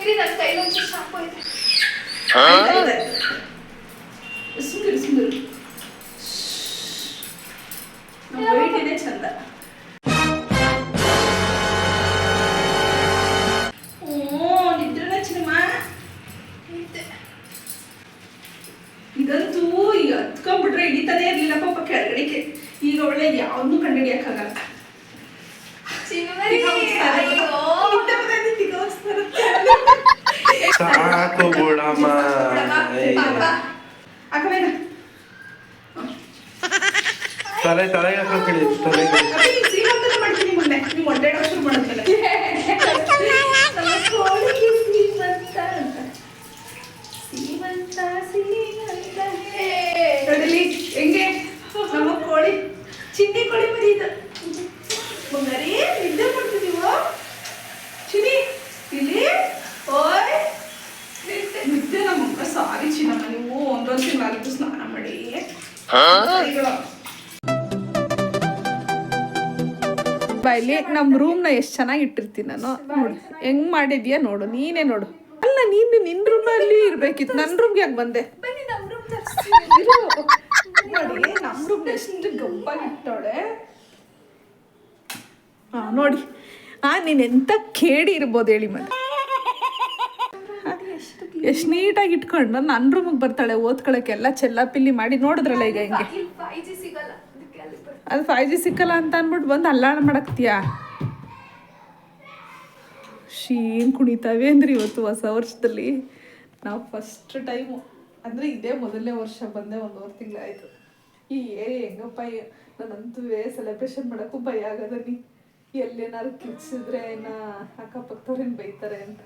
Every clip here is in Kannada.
ಇರಿ ನನ್ನ ಕೈಲೊಂದು ಶಾಂಪು ಇದೆ ಸುಂದರ ಸುಂದರ ನಮ್ಮ weight ಇದೆ ಚಂದ. ಇದಂತೂ ಈಗ ಹತ್ಕೊಂಡ್ಬಿಟ್ರೆ ಹಿಡಿತಾನೆ ಇರ್ಲಿಲ್ಲ ಪಾಪ ಕೆಳಗಡೆಗೆ ಈಗ ಒಳ್ಳೆ ಯಾವ್ದು ಕಂಡುಹಿಡಿಯಕ್ಕಾಗಲ್ಲ ಶ್ರೀಮಂತ ಅಂತ. ತಲೆ ತಲೆ ಹೇ. ತಲೆ ಹೆಂಗೆ? ನಮ್ಮ ಕೋಳಿ ಚಿನ್ನಿ ಕೋಳಿ ಮರಿ ಇದು. ಬಂಗಾರಿ ನಿದ್ದೆ ಮಾಡ್ತಿದೀವೋ ಚಿನಿ ಇಲ್ಲಿ ಓಯ್ ನಿದ್ದೆ ನಿದ್ದೆ ನಮ್ಮ ಸಾರಿ ಚಿನ್ನಮ್ಮ ನೀವು ಒಂದೊಂದು ತಿಂಗಳಾಗಿದ್ದು ಸ್ನಾನ ಮಾಡಿ ಬಾಯ್ಲಿ ನಮ್ಮ ರೂಮ್ನ ಎಷ್ಟು ಚೆನ್ನಾಗಿ ಇಟ್ಟಿರ್ತೀನಿ ನಾನು. ನೋಡು ಹೆಂಗ್ ಮಾಡಿದ್ಯಾ ನೋಡು ನೀನೇ ನೋಡು. ಅಲ್ಲ ನೀನು ನಿನ್ನ ರೂಮಲ್ಲಿ ಇರ್ಬೇಕಿತ್ತು. ನನ್ನ ರೂಮ್ಗೆ ಯಾಕೆ ಬಂದೆ? ನೋಡಿ ನಮ್ಮ ರೂಮ್ ಎಷ್ಟು ಗಬ್ಬಾಗಿ ಹಾಂ ನೋಡಿ. ಆ ನೀನ್ ಎಂತ ಕೇಡಿ ಇರ್ಬೋದು ಹೇಳಿ ಮತ್ತೆ. ಎಷ್ಟು ನೀಟಾಗಿ ಇಟ್ಕೊಂಡು ನನ್ನ ರೂಮಿಗೆ ಬರ್ತಾಳೆ ಓದ್ಕೊಳಕ್ಕೆ ಎಲ್ಲ ಚೆಲ್ಲಾಪಿಲ್ಲಿ ಮಾಡಿ ನೋಡಿದ್ರಲ್ಲ ಈಗ ಹಿಂಗೆ. ಅದು ಫೈವ್ ಜಿ ಸಿಕ್ಕಲ್ಲ ಅಂತ ಅಂದ್ಬಿಟ್ಟು ಬಂದು ಅಲ್ಲಾಣ ಮಾಡಕ್ತೀಯಾ? ಶೀನ್ ಕುಣಿತಾವೆ ಅಂದ್ರೆ ಇವತ್ತು ಹೊಸ ವರ್ಷದಲ್ಲಿ. ನಾವು ಫಸ್ಟ್ ಟೈಮು ಅಂದರೆ ಇದೇ ಮೊದಲನೇ ವರ್ಷ ಬಂದೆ ಒಂದೂವರೆ ತಿಂಗಳಾಯಿತು. ಈ ಏರಿ ಹೆಂಗಪ್ಪ ನಾನಂತೂ ಸೆಲೆಬ್ರೇಷನ್ ಮಾಡೋಕ್ಕೂ ಭಯ ಆಗದ ನೀ. ಎಲ್ಲೇನಾದ್ರು ಕಿಚ್ಚಿದ್ರೆ ಏನ ಅಕ್ಕಪಕ್ಕದವ್ರೇನು ಬೈತಾರೆ ಅಂತ.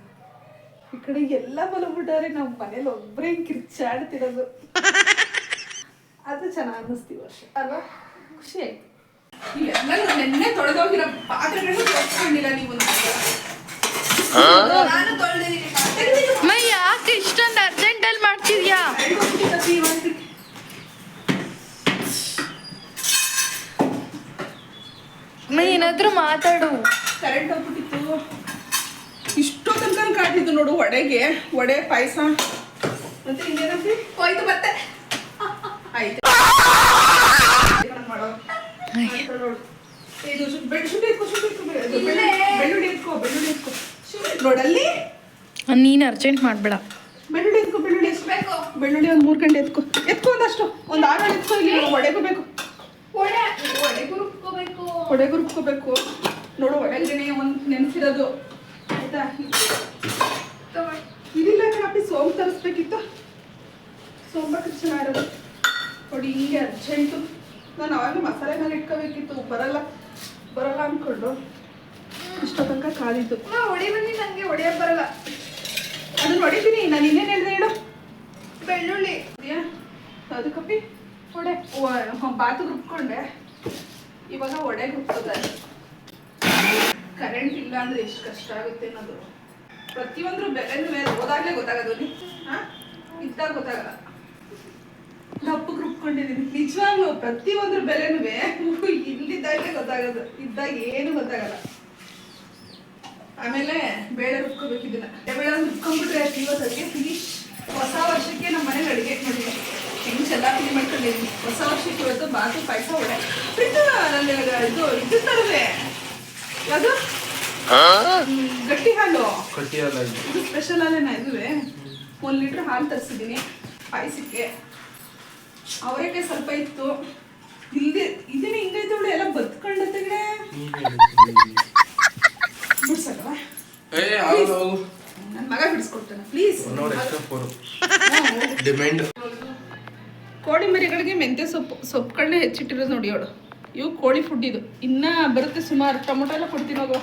ಈ ಕಡೆ ಎಲ್ಲ ಮಲಗ್ಬಿಟ್ಟಾರೆ ನಾವು ಮನೇಲಿ ಒಬ್ಬರೇ ಕಿರ್ಚಾಡ್ತಿರೋದು. ಅದು ಚೆನ್ನಾಗಿ ಅನ್ನಿಸ್ತೀವಿ ವರ್ಷ. ಅಲ್ವಾ? ಖುಷಿ ಆಯ್ತು. ನೆನ್ನೆ ತೊಳೆದೋಗಿರೋ ಪಾತ್ರೆಗಳು ತೊಳ್ಕೊಂಡಿಲ್ಲ ನೀವು. ನಾನು ತೊಳೆದಿದ್ದೀನಿ. ಮೈ ಯಾಕೆ ಇಷ್ಟೊಂದು ಅರ್ಜೆಂಟಲ್ಲಿ ಮಾಡ್ತಿದ್ಯಾ? ಮೈ ಏನಾದ್ರೂ ಮಾತಾಡು. ಕರೆಂಟ್ ಹೋಗ್ಬಿಟ್ಟಿತ್ತು. ನೋಡು ವಡೆಗೆ ವಡೆ ಪಾಯಸ. ಮತ್ತೆ ಇನ್ನೇನಪ್ಪಿ ಹೋಯ್ತು ಮತ್ತೆ. ಆಯ್ತು. ಇದು ಬೆಳ್ಳುಳ್ಳಿ. ಬೆಳ್ಳು- ಬೆಳ್ಳುಳ್ಳಿ. ಎತ್ಕೊ ಬೆಳ್ಳುಳ್ಳಿ ಎತ್ಕೊ ನೋಡಲ್ಲಿ ನೀನು ಅರ್ಜೆಂಟ್ ಮಾಡಬೇಡ. ಬೆಳ್ಳುಳ್ಳಿ ಎತ್ಕೊ ಬೆಳ್ಳುಳ್ಳಿ ಎಸ್ಬೇಕು ಬೆಳ್ಳುಳ್ಳಿ ಒಂದು ಮೂರ್ ಗಂಟೆ ಎತ್ಕೊ. ಎತ್ಕೊ ಒಂದಷ್ಟು. ಒಂದು ಆರು ಎತ್ಕೋ ಇಲ್ಲಿ ವಡೆಗೂ ಬೇಕು. ಒಡೆ ಒಡೆಗೂ ರುಬ್ಕೋಬೇಕು. ನೋಡು ಒಳಗಡೆ ಒಂದು ನೆನೆಸಿರೋದು. ಆಯ್ತಾ? ತಗೊಳ್ಳಿ. ಕಣಪ್ಪಿ ಸೋಂಬು ತರಿಸ್ಬೇಕಿತ್ತು. ಸೋಂಬಕ್ಕೆ ಚೆನ್ನಾಗಿರೋದು ನೋಡಿ ಹಿಂಗೆ ಅರ್ಜೆಂಟು. ನಾನು ಅವಾಗ ಮಸಾಲೆ ಮೇಲೆ ಇಟ್ಕೋಬೇಕಿತ್ತು ಬರಲ್ಲ ಬರಲ್ಲ ಅಂದ್ಕೊಂಡು ಇಷ್ಟ ತನಕ ಕಾದಿತ್ತು ಒಡೆ ಬನ್ನಿ ನನಗೆ ಒಡೆಯಕ್ಕೆ ಬರಲ್ಲ. ಅದನ್ನು ಹೊಡಿತೀನಿ ನಾನು ಇನ್ನೇನು ಹೇಳಿದೆ ಹೇಳು. ಬೆಳ್ಳುಳ್ಳಿ. ಅದು ಕಪ್ಪಿ? ಒಡೆ ಬಾತು ರುಬ್ಕೊಂಡೆ. ಇವಾಗ ಒಡೆ ರುಬ್ಕೋತಾರೆ ಕರೆಂಟ್ ಇಲ್ಲ ಅಂದ್ರೆ ಎಷ್ಟು ಕಷ್ಟ ಆಗುತ್ತೆ ಅನ್ನೋದು. ಪ್ರತಿಯೊಂದ್ರ ಬೆಲೆನೂ ಬೇರೆ ಹೋದಾಗ್ಲೇ ಗೊತ್ತಾಗೋದು ಇದ್ದಾಗ ಗೊತ್ತಾಗಲ್ಲ. ದಪ್ಪಕ್ಕೆ ರುಬ್ಕೊಂಡಿದ್ದೀನಿ ನಿಜವಾಗ್ಲೂ ಪ್ರತಿಯೊಂದ್ರ ಬೆಲೆನೂ ಇಲ್ಲಿದ್ದಾಗಲೇ ಗೊತ್ತಾಗೋದು. ಇದ್ದಾಗ ಏನು ಗೊತ್ತಾಗಲ್ಲ. ಆಮೇಲೆ ಬೇಳೆ ರುಬ್ಕೋಬೇಕು ಇದನ್ನ ಬೇಳೆ ರುಬ್ಕೊಂಡ್ಬಿಟ್ರೆ ಅಷ್ಟು ಇವತ್ತು ಅಡುಗೆ ಫಿನಿಶ್ ಹೊಸ ವರ್ಷಕ್ಕೆ ನಮ್ಮ ಮನೇಲಿ ಅಡುಗೆ ಮಾಡಿ ಹೆಂಗ್ ಎಲ್ಲ ಫಿಲ್ ಮಾಡ್ಕೊಂಡಿದ್ದೀನಿ ಹೊಸ ವರ್ಷಕ್ಕೆ ಇವತ್ತು ಬಾತು ಪಾಯಸ ಇದು ನನ್ನ ಇದು ಇದು ತರದೆ. ಅದು ಗಟ್ಟಿ ಹಾಲು ಕಟ್ಟಿಯಲ್ಲ ಇದು ಸ್ಪೆಷಲ್ ಹಾಲೇನ ಇದುವೆ. ಒಂದು ಲೀಟ್ರ್ ಹಾಲು ತರಿಸಿದ್ದೀನಿ. ಪಾಯಸಕ್ಕೆ. ಅವರಿಗೆ ಸ್ವಲ್ಪ ಇತ್ತು. ಇಲ್ಲದೆ ಇದೇನೆ ಹಿಂಗೈತೆ ಅವಳು ಎಲ್ಲ ಬದ್ಕೊಂಡತ್ತೆ ಬಿಡ್ಸಲ್ವಾ ಹೋಗು? ನನ್ನ ಮಗ ಬಿಡಿಸ್ಕೊಡ್ತಾನೆ. ಪ್ಲೀಸ್ ಡಿಮ್ಯಾಂಡ್ ಕೋಳಿ ಮರಿಗಳಿಗೆ ಮೆಂತ್ಯ ಸೊಪ್ಪು ಸೊಪ್ಪುಗಳನ್ನ ಹೆಚ್ಚಿಟ್ಟಿರೋದು ನೋಡಿ ಅವಳು ಇವು ಕೋಳಿ ಫುಡ್ ಇದು. ಇನ್ನ ಬರುತ್ತೆ ಸುಮಾರು. ಟೊಮೊಟೊ ಎಲ್ಲ ಕೊಡ್ತೀನಿ ಹೋಗು.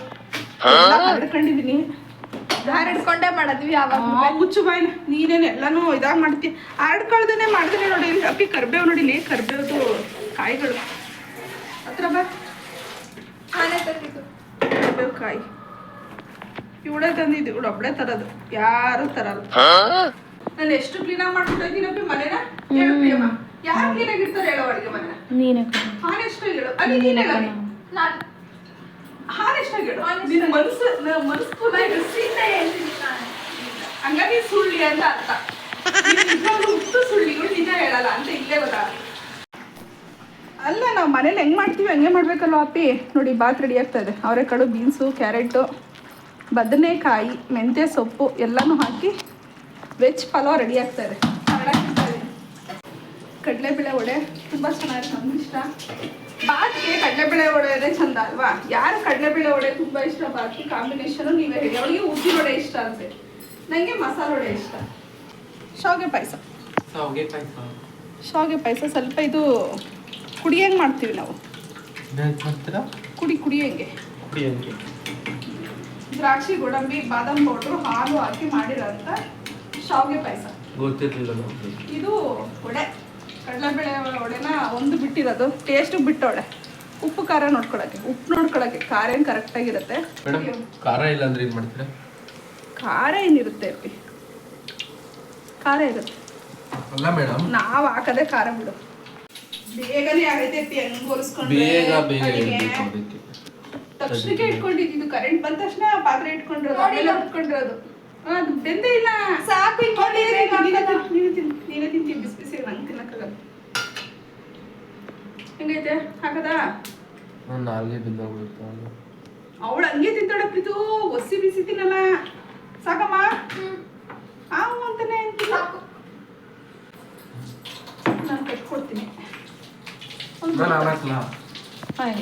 ಹರಡ್ಕೊಂಡಿದ್ದೀನಿ ಹಾರಿಡ್ಕೊಂಡೇ ಮಾಡಿದ್ವಿ ಯಾವಾಗ ಮುಚ್ಚು ಬಾಯ್ನ. ನೀನೇನು ಎಲ್ಲಾನು ಇದಾಗ ಮಾಡ್ತೀಯ ಹರಡ್ಕೊಳ್ದೇನೆ ಮಾಡಿದ್ರೆ ನೋಡಿ ಇಲ್ಲಿ ಅಪ್ಪಿ ಕರ್ಬೇವು ನೋಡಿ ಇಲ್ಲಿ ಕರ್ಬೇವ್ದು ಕಾಯಿಗಳು. ಹತ್ರ ಬಾ. ಆನೆ ತಂದಿದ್ದು ಕರ್ಬೇವು ಕಾಯಿ. ಇವಳೇ ತಂದಿದ್ದು ಇವಳು ಒಬ್ಳೆ ತರೋದು. ಯಾರು ತರಲ್ಲ. ನಾನು ಎಷ್ಟು ಕ್ಲೀನ್ ಆಗಿ ಮಾಡ್ಕೊಂಡಿದ್ದೀನಿ ಅಪ್ಪಿ ಮನೇನ? ಹೇಳು ಪ್ರಿಯಮ್ಮ. ಯಾರು ಕ್ಲೀನಾಗಿ ಇರ್ತಾರೆ ಹೇಳೋ ಅಡುಗೆ ಮನೆ ನೀನೇ ಹಾಲು ಎಷ್ಟಾಗಿ ಹೇಳು. ಅಲ್ಲಿ ನೀನೇ ನಾನು ಹಾಲು ಸುಳ್ಳಿ ಹೇಳು ನಿನ್ನ ಮನಸ್ಸು ಮನಸ್ಸು ಅಂತ ಅರ್ಥ. ಹುಟ್ಟು ಸುಳ್ಳಿಗಳು ನಿಜ ಹೇಳಲ್ಲ ಅಂತ ಇಲ್ಲೇ ಅಲ್ಲ ನಾವು ಮನೇಲಿ ಹೆಂಗೆ ಮಾಡ್ತೀವಿ ಹಂಗೆ ಮಾಡಬೇಕಲ್ವ ಅಪ್ಪಿ? ನೋಡಿ ಬಾತ್ ರೆಡಿ ಆಗ್ತಾ ಇದೆ. ಅವರೆಕಾಳು ಬೀನ್ಸು ಕ್ಯಾರೆಟು ಬದನೆಕಾಯಿ ಮೆಂತ್ಯ ಸೊಪ್ಪು ಎಲ್ಲನೂ ಹಾಕಿ ವೆಜ್ ಪಲಾವ್ ರೆಡಿ ಆಗ್ತಾ ಇದೆ. ಕಡಲೆ. ಕಡಲೆಬೇಳೆ ವಡೆ ತುಂಬ ನಮ್ಗೆ ಇಷ್ಟ. ಬಾತ್ಗೆ ಕಡಲೆಬೇಳೆ ವಡೆ ಚಂದ ಅಲ್ವಾ? ಯಾರು ಕಡಲೆಬೇಳೆ ವಡೆ ತುಂಬ ಇಷ್ಟ ಬಾತ್ಗೆ ಕಾಂಬಿನೇಷನ್ ನೀವೇ ಹೇಳಿ. ಅವಳಿಗೆ ಉದ್ದಿನ ವಡೆ ಇಷ್ಟ ಅಂತೆ. ನನಗೆ ಮಸಾಲೆ ವಡೆ ಇಷ್ಟ. ಶಾವಿಗೆ ಪಾಯಸ. ಶಾವ್ಗೆ ಪಾಯಸ. ಶಾವಿಗೆ ಪಾಯಸ ಸ್ವಲ್ಪ ಇದು ಕುಡಿಯಂಗೆ ಮಾಡ್ತೀವಿ ನಾವು. ಕುಡಿ ಕುಡಿಯಂಗೆ. ಕುಡಿಯೋಂಗೆ. ದ್ರಾಕ್ಷಿ ಗೋಡಂಬಿ ಬಾದಾಮ್ ಪೌಡ್ರು ಹಾಲು ಹಾಕಿ ಮಾಡಿರೋಂಥ ಶಾವಿಗೆ ಪಾಯಸ. ಗೊತ್ತಿರ್ಲಿಲ್ಲ ಇದು ವಡೆ. ಕಡಲೆಬೇಳೆ ವಡೆನ ಒಂದು ಬಿಟ್ಟಿರೋದು ಟೇಸ್ಟ್ ಬಿಟ್ಟವಳೆ. ಉಪ್ಪು ಖಾರ ನೋಡ್ಕೊಳಕ್ಕೆ. ಉಪ್ಪು ನೋಡ್ಕೊಳಕ್ಕೆ. ಖಾರ ಏನು ಕರೆಕ್ಟಾಗಿರುತ್ತೆ ಆಗಿರುತ್ತೆ ಖಾರ ಇಲ್ಲ ಅಂದ್ರೆ ಏನ್ ಮಾಡ್ತೀರಾ? ಖಾರ ಏನಿರುತ್ತೆ ಅಪ್ಪಿ ಖಾರ ಇರುತ್ತೆ. ಅಲ್ಲ ಮೇಡಮ್. ನಾವು ಹಾಕದೆ ಖಾರ ಬಿಡು. ಬೇಗನೆ ಆಗೈತೆ ಅಪ್ಪಿ ಹೆಂಗ್ ಹೋಲಿಸ್ಕೊಂಡ್ರೆ ಬೇಗ ಬೇಗ ಅಡಿಗೆ. ಹೇಳ್ಬೇಕು ಅದಕ್ಕೆ ತಕ್ಷಣಕ್ಕೆ ಇಟ್ಕೊಂಡಿದ್ದು. ಕರೆಂಟ್ ಬಂದ ತಕ್ಷಣ ಪಾತ್ರೆ ಇಟ್ಕೊಂಡಿರೋದು. ಆಮೇಲೆ ಇಟ್ಕೊಂಡಿರೋದು ಅದು ಬೆಂದೇ ಇಲ್ಲ. ಸಾಕು ಇನ್ನು ನೀನೇ ತಿಂತೀನಿ ಬಿಸಿ ಬಿಸಿ ನಂಗೆ ತಿನ್ನಕ್ಕಾಗಲ್ಲ. ಹೆಂಗೈತೆ? ಹಾಕದಾ? ನಾನು ನಾಲ್ಗೆ ಬಿದ್ದೋಗ್ಬಿಡ್ತು ಅವಳು. ಹಂಗೆ ತಿಂತಾಳೆ ಪ್ರೀತು ಒಸಿ ಬಿಸಿ ತಿನ್ನಲ್ಲ. ಸಾಕಮ್ಮ? ಹಾವು ಅಂತಾನೆ ಸಾಕು. ನಾನು ಕಟ್ಕೊಡ್ತೀನಿ.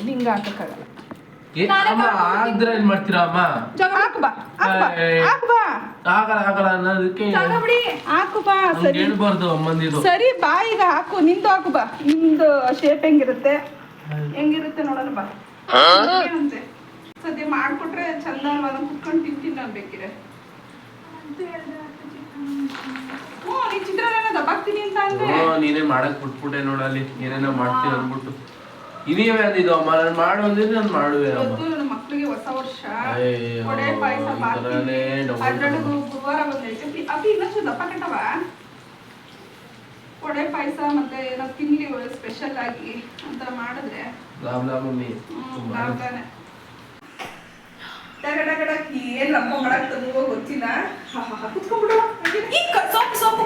ನಿಂಗೆ ಹಾಕಕ್ಕಾಗಲ್ಲ. ಆದ್ರೆ ಏನ್ ಮಾಡ್ತೀರಾ ಅಮ್ಮ? ಹಾಕು ಬಾ ಹಾಕು ಬಾ ಏಯ್. ಹಾಕು ಬಾ ಆಗಲ್ಲ ಆಗಲ್ಲ ಅನ್ನೋದಕ್ಕೆ ಹಾಕು ಬಾ ಸರಿ. ಹೇಳ್ಬಾರ್ದು ಅಮ್ಮಂದಿದು ಸರಿ ಬಾ ಈಗ ಹಾಕು ನಿಂದು ಹಾಕು ಬಾ ನಿಂದು ಶೇಪ್ ಹೆಂಗಿರುತ್ತೆ? ಹೆಂಗಿರುತ್ತೆ ನೋಡೋಣ ಬಾ. ಸದ್ಯ ಮಾಡ್ಕೊಟ್ರೆ ಚಂದ ಅಲ್ವಾ? ಕುತ್ಕೊಂಡು ತಿಂತೀನಿ ನಾನು ಬೇಕಿದ್ರೆ. ಹ್ಞೂ ನೀನು ಚಿತ್ರಾನ್ನ ದಬ್ಬಾಕ್ತೀನಿ ಅಂತ ಅಂದ್ರೆ ನೀನೇ ಮಾಡಕ್ ಬಿಟ್ಬಿಟ್ಟೆ ನೋಡಲ್ಲಿ ಏನೇನೋ ಮಾಡ್ತೀವಿ ಅಂದ್ಬಿಟ್ಟು. ಇದೀವೇ ಅಂದಿದ್ದು ಅಮ್ಮ. ನಾನು ಮಾಡು ನಾನು ಮಾಡುವೆ ಅಮ್ಮ. ಹೊಸ ವರ್ಷ. ಗುರುವಾರ ಬಂದೈತೆ ಇನ್ನಷ್ಟು ದಪ್ಪ ಕಟ್ಟವ? ವಡೆ ಪಾಯಸ ಮತ್ತೆ ಏನೋ ತಿನ್ಲಿ ಸ್ಪೆಷಲ್ ಆಗಿ ಅಂತ ಮಾಡಿದ್ರೆ. ಏನ್ ಮಾಡಕ್ ತಂಗುವೋ ಗೊತ್ತಿಲ್ಲ. ಕುತ್ಕೊಂಡ್ಬಿಡು. ಸೊಪ್ಪು ಸೊಪ್ಪು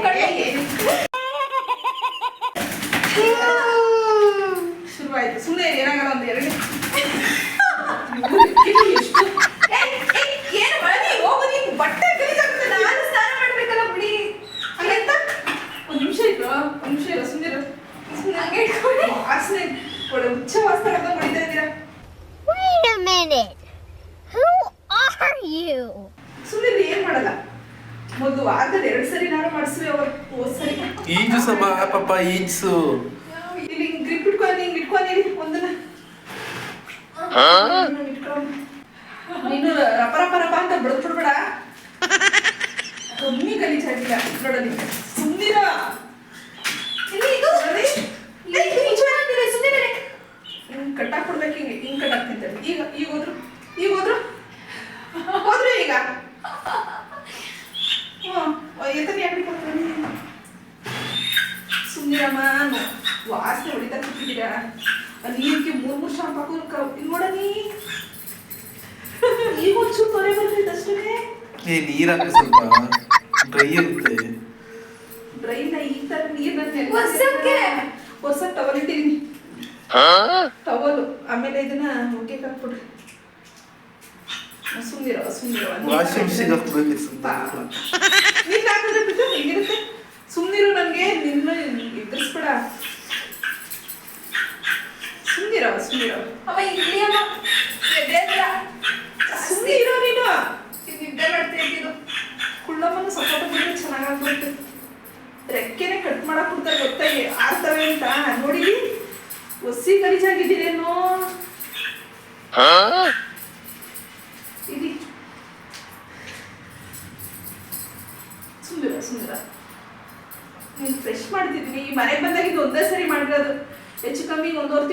ಸುಮ್ಮನೆ ಏನಾಗಲ್ಲ ಒಂದು ಎರಡು ಏನು ಬಳಲಿ ಹೋಗು ನೀನು ಬಟ್ಟೆ ನಾನು ಸ್ನಾನ ಮಾಡ್ಬೇಕಲ್ಲ ಬಿಡಿ. ಹಂಗಂತ? ಒಂದ್ ನಿಮಿಷ ಒಂದ್ ನಿಮಿಷ ಇಲ್ಲ ಸುಮ್ಮನೆ ಹಂಗೆ ಇಟ್ಕೊಂಡು ವಾಸನೆ. ಒಳ್ಳೆ ಉಚ್ಚ ವಾಸನೆ ಕರ್ಕೊಂಡು ಹೊಡಿತಾ ಇದ್ದೀರಾ? Wait a minute. Who are you? ಸುಮ್ಮನೆ ಏನ್ ಮಾಡಲ್ಲ? ಮೊದಲು ವಾರದಲ್ಲಿ ಎರಡು ಸರಿ ನಾನು ಅವ್ರು ಹೋದ್ ಸರಿ. ಈಜು ಸಮ ಪಾಪ ಈಜು ಇಲ್ಲಿ ಹಿಂಗ್ ಗ್ರಿಪ್ ಇಟ್ಕೊಂಡು ಹಿಂಗ್ ಇಟ್ಕೊಂಡು ಒಂದನ್ನ ಹಿಂಗ್ ಇಟ್ಕೊಂಡು. ನೀನು ರಪ ರಪ ರಪ ಅಂತ ಬಡದ್ಬಿಡ್ಬೇಡ ಕಮ್ಮಿ ಗಲೀಜಾಗಿಲ್ಲ ನೋಡಲಿ ಸುಮ್ಮನಿರ ಇಲ್ಲಿ ಇದು ನೋಡಿ ಇಲ್ಲಿ ಇದು ನಿಜವಾಗ್ಲೂ ಸುಮ್ಮನೆ ಬಿಡಿ. ಹಿಂಗ್ ಕಟ್ಟಾಕ್ ಕೊಡ್ಬೇಕು ಹಿಂಗೆ ಹಿಂಗ್ ಕಟ್ಟಾಕ್ ತಿಂತಾರೆ ಈಗ ಈಗ ಹೋದ್ರು ಈಗ ಹೋದ್ರು ಹೋದ್ರು ಈಗ ಹ್ಞೂ ಎತ್ತನೆ ಯಾಕೆ ಕೊಡ್ತಾರೆ ಸುಮ್ಮನಿರಮ್ಮ ವಾಸನೆ ಹೊಡಿತಾ ಕೂತಿದ್ದೀರಾ ಆ ನೀರಿಗೆ ಮೂರ್ ಮೂರ್ ಶಾಂಪ್ ಹಾಕೋದು ಇಲ್ಲಿ ನೋಡನಿ ಈಗ ಒಂಚೂರು ತೊರೆ ಬರ್ತೈತೆ ಅಷ್ಟೇ ಏ ನೀರ್ ಹಾಕಿ ಸ್ವಲ್ಪ ಡ್ರೈ ಇರುತ್ತೆ. ಡ್ರೈನ ಈ ತರ ನೀರ್ನ ಒರ್ಸಕ್ಕೆ? ಹೊಸ ಟವಲ್ ಇಟ್ಟಿದ್ದೀನಿ ಟವಲ್ ಆಮೇಲೆ ಇದನ್ನ ಮುಗ್ಗೆ ಹಾಕ್ಬಿಡ್ರಿ ಸುಮ್ಮನಿರೋ ಸುಮ್ಮನಿರೋ ವಾಷಿಂಗ್ ಮಿಷಿನ್ ಹಾಕ್ಬೇಕು ಸ್ವಲ್ಪ ನೀನ್ ಹಾಕಿದ್ರೆ ಬಿಟ್ಟು ಹೆಂಗಿರುತ್ತೆ? ಸುಮ್ಮನಿರು ನನಗೆ ನಿನ್ನ ಎದುರಿಸ್ಬೇಡ. ಸುಮ್ನಿರೋ ಸುಮ್ನಿರೋ. ಅವ ಇಲ್ಲಿ ಅಮ್ಮ.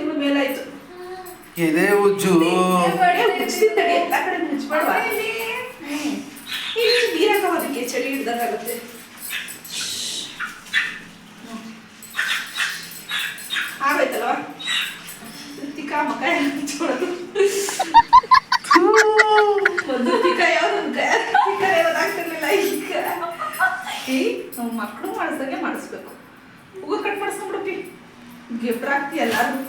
ತಿಂಗಳು ಮೇಲಾಯ್ತು ಎದೆ ಉಜ್ಜು. ತಡಿ, ಎಲ್ಲ ಕಡೆ ಮುಚ್ಬೇಡವಾ ಇಲ್ಲಿ ಇಲ್ಲಿ. ನೀರ್ ಹಾಕವ ಅದಕ್ಕೆ ಚಳಿ ಹಿಡ್ದಾಗುತ್ತೆ ಆಗೋಯ್ತಲ್ವಾ? ಋತಿಕಾ ಮಕ ಹಂಚ್ಕೊಳ್ಳೋದು ಒಂದು ಋತಿಕಾ ಯಾವ್ದು ಋತಿಕಾ ಯಾವ್ದು ಆಗ್ತಿರ್ಲಿಲ್ಲ ಈಗ. ನಾವು ಮಕ್ಕಳು ಮಾಡಿಸ್ದಂಗೆ ಮಾಡಿಸ್ಬೇಕು. ಹೂವು ಕಟ್ ಮಾಡಿಸ್ಕೊಂಡ್ಬಿಡಪ್ಪಿ ಗೆಬ್ರಾಗ್ತಿ ಎಲ್ಲಾರು.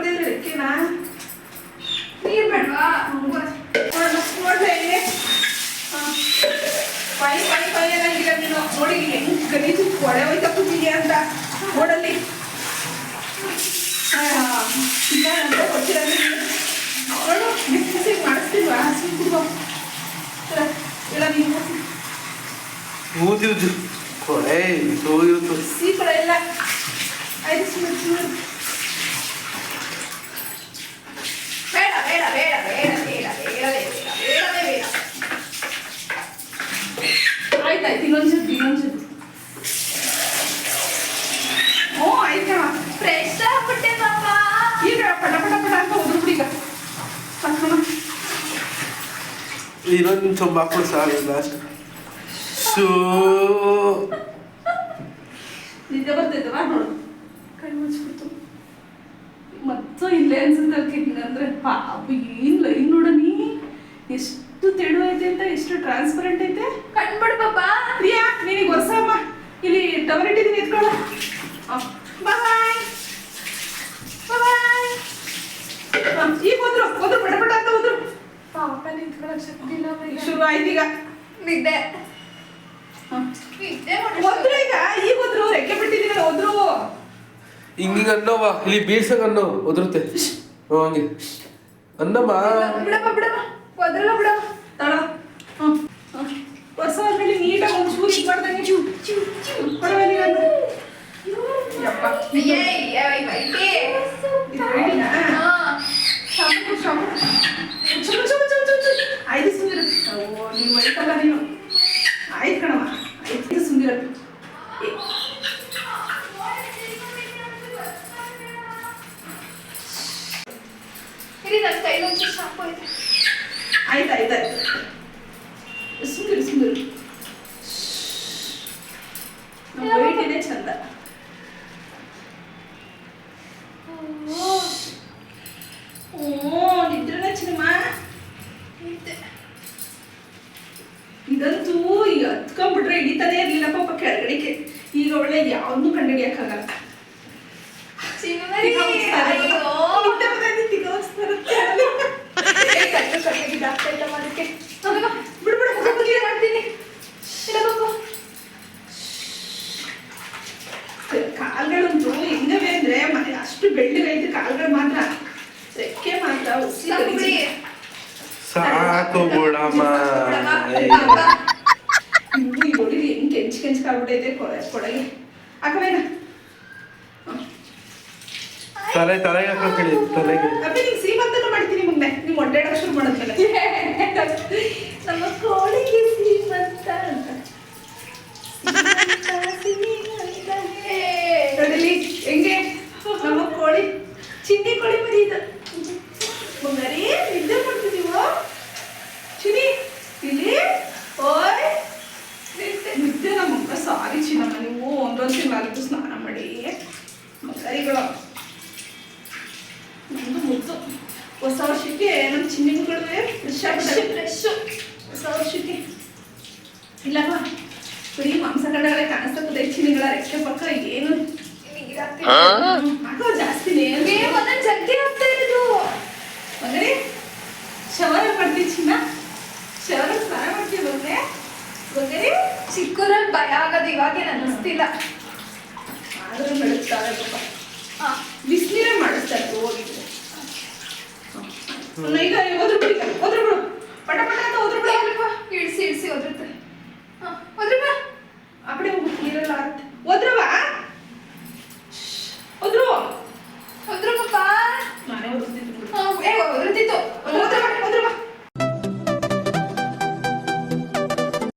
ಬರ್ದಿದ್ರು ಅಕ್ಕಿನ ನೀರು ಬೇಡವಾ? ಪೈ ಪೈ ಪೈ ಅನ್ನಂಗಿಲ್ಲ ನೀನು. ನೋಡಿ ಹೆಂಗ್ ಗಲೀಜು ಕೊಳೆ ಹೋಯ್ತಾ ಕೂತಿದ್ಯಾ ಅಂತ. ನೋಡಲ್ಲಿ. ಇಲ್ಲ ಅಂತ ಕೊಟ್ಟಿಲ್ಲ ನೋಡು ಡಿಸ್ಕಸಿಂಗ್ ಮಾಡಿಸ್ತೀವ ಸುಮ್ಮನೆ ಇಲ್ಲ ನೀನು ಊದಿದ್ದು. ಕೊಡೆ ಊದಿದ್ದು. ಸೀಕಡೆ ಇಲ್ಲ. ಐದು ಸುಮ್ಮನೆ ಇನ್ನೊಂದು ಜೊತೆ ಇನ್ನೊಂದು ಜೊತೆ ಹ್ಞೂ ಆಯ್ತಮ್ಮ ಫ್ರೆಶ್ ಆಗ್ಬಿಟ್ಟೆ ಪಾಪ ಈಗ ಪಟ ಪಟ ಪಟ ಅಂತ ಹೋದ್ರು ಈಗ ತಕ್ಷಣ ಇನ್ನೊಂದು ನಿಮಿಷ ಹಾಕೊಂಡು ಸಾಕು ಲಾಸ್ಟ್ ಸೋ ನಿದ್ದೆ ಬರ್ತೈತವ ನೋಡು ಕೈ ಮುಚ್ಚಿಬಿಡ್ತು ಮತ್ತು ಇಲ್ಲೇ ಅನ್ಸುತ್ತೆ ಅದಕ್ಕೆ ಹಿಂಗಂದ್ರೆ ಪಾಪ ಏನು ಲೈನ್ ನೋಡ ನೀ ಎಷ್ಟು ತೆಳು ಐತೆ ಅಂತ ಎಷ್ಟು ಟ್ರಾನ್ಸ್ಪರೆಂಟ್ ಐತೆ? ಕಣ್ಬಿಡು ಪಾಪ. ಪ್ರಿಯಾ ನಿನಗೆ ವರ್ಷ ಅಮ್ಮ. ಇಲ್ಲಿ ಟವರ್ ಇಟ್ಟಿದ್ದೀನಿ ಎತ್ಕೊಳ್ಳ ಬಾಯ್. ಬಾಯ್. ಈಗ ಹೋದ್ರು ಹೋದ್ರು ಪಟ ಪಟ ಅಂತ ಹೋದ್ರು. ಪಾಪ ನಿಂತ್ಕೊಳಕ್ ಶಕ್ತಿ ಇಲ್ಲ ಶುರು ಆಯ್ತು ಈಗ. ನಿದ್ದೆ. ಹ. ನಿದ್ದೆ ಮಾಡಿ ಹೋದ್ರು ಈಗ ಈಗ ಹೋದ್ರು ರೆಕ್ಕೆ ಬಿಟ್ಟಿದ್ದೀನಿ ಹೋದ್ರು. ಹಿಂಗಿಂಗ್ ಅನ್ನೋವ? ಇಲ್ಲಿ ಬೀಳ್ಸಂಗ್ ಅನ್ನೋ ಒದರುತ್ತೆ ಹಂಗೆ. ಅನ್ನಮ್ಮ. ಬಿಡಪ್ಪ ಬಿಡಮ್ಮ ಒದ್ರಲ್ಲ ಬಿಡಪ್ಪ. ತಳ ಹ್ಞೂ ಹೊಸ ನೀಟಾಗಿ ಒಂದು ಚೂರು ಇದು ಮಾಡ್ದಂಗೆ ಚೂ ಚೂ ಚೂ ಕೊಡವಲ್ಲಿ ಯಪ್ಪ ಐದು ಸುಂದಿರ. ಓ ನೀವು ನೀನು. ಆಯ್ತು ಕಣವ ಐದು ಸುಂದಿರ. ಆಯ್ತು ಆಯ್ತು ಆಯ್ತು ডাক্তার ತಲೆ ತಲೆಗೆ ಹಾಕಿ ತಲೆಗೆ. ಅಪ್ಪಿ ನಿಂಗೆ ಸೀಮಂತನೂ ಮಾಡ್ತೀನಿ ಮುಂದೆ. ನೀವು ಒಡ್ಡಾಡಕ್ ಶುರು ಮಾಡಿದ್ಮೇಲೆ ನಮ್ಮ ಕೋಳಿಗೆ ಸೀಮಂತ ಅಂತ. ನೋಡಿಲಿ ಹೆಂಗೆ? ನಮ್ಮ ಕೋಳಿ ಚಿನ್ನಿ ಕೋಳಿ ಮರಿ ಇದು. ಮುಂಗಾರಿ ನಿದ್ದೆ ಮಾಡ್ತಿದೀವೋ ಚಿನಿ ಇಲ್ಲಿ. ಓಯ್ ನಿದ್ದೆ ನಿದ್ದೆ ನಮ್ಮ ಸಾರಿ ಚಿನ್ನಮ್ಮ ನೀವು ಒಂದೊಂದು ತಿಂಗಳಾಗಿದ್ದು ಸ್ನಾನ ಮಾಡಿ. ಮುಂಗಾರಿಗಳು ಹಾಗೇನು ಅನ್ನಿಸ್ತಿಲ್ಲ ಆದರೂ ಬೆಳಗ್ತಾರೆ ಹಾಂ ಬಿಸಿನೀರೇ ಮಾಡಿಸ್ತಾ ಹೋಗಿ ಹೋಗಿದ್ರೆ. ಈಗ ಒದ್ರು ಬಿಡಿ ಹೋದ್ರು ಬಿಡು. ಪಟ ಪಟ ಅಂತ ಒದ್ರು ಬಿಡ ಇಳಿಸಿ ಇಳಿಸಿ ಒದ್ರುತ್ತೆ ಬಾ ಆ ಹೋಗಿ ಹೋಗ್ಬಿಟ್ಟು ನೀರೆಲ್ಲ ಆಗುತ್ತೆ. ಒದ್ರು ಬಾ. ಒದ್ರು ಒದ್ರು ಪಾಪ ನಾನೇ ಒದ್ರುತ್ತಿತ್ತು ಹಾಂ ಏ ಒದ್ರುತ್ತಿತ್ತು